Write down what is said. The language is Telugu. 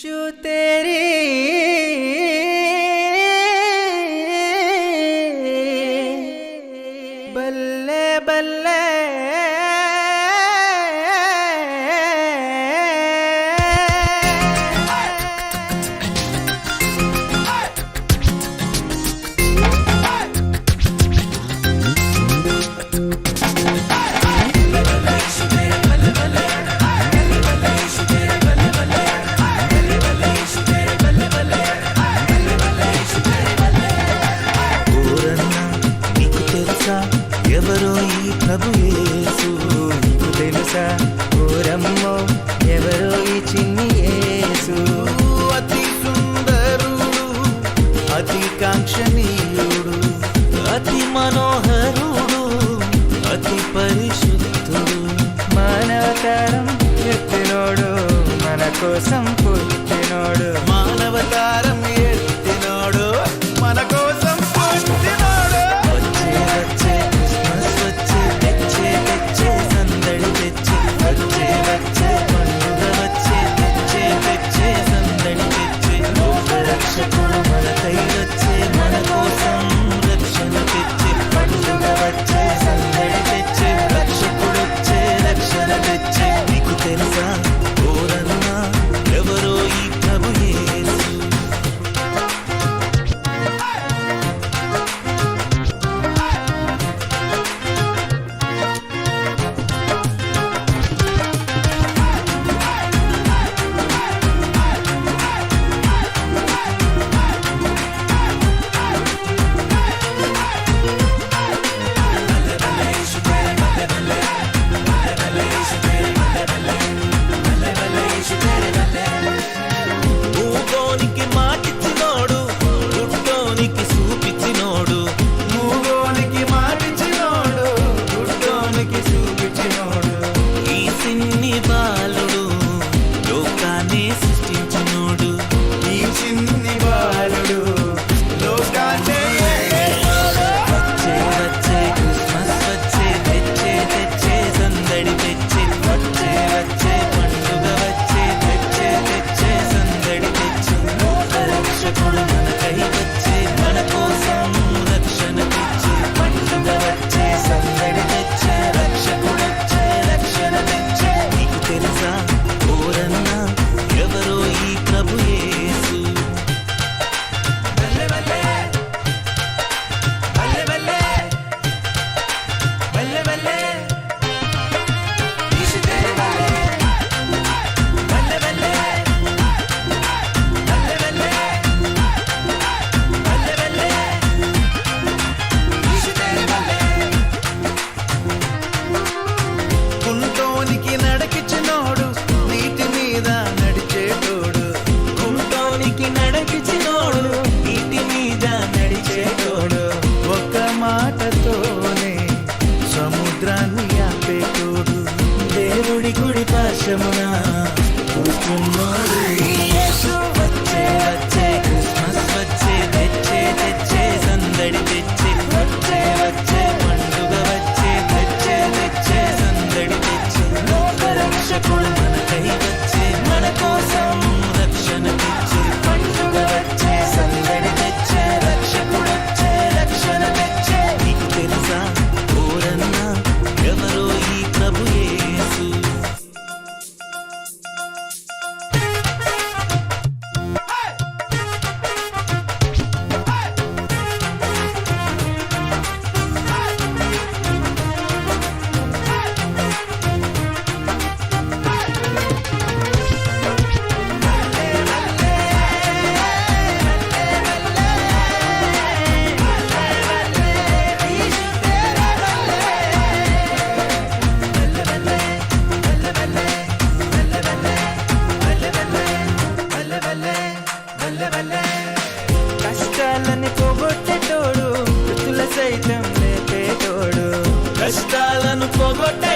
শুতে కోసం మీద నడిచేటోడు. గుంటోనికి నడకిచినోడు ఇంటి మీద నడిచేటోడు. ఒక్క మాటతోనే సముద్రాన్ని ఆపేటోడు. దేవుడి గుడి పాశమున కూర్చున్నోడు. వచ్చే మనలను పోగొట్ట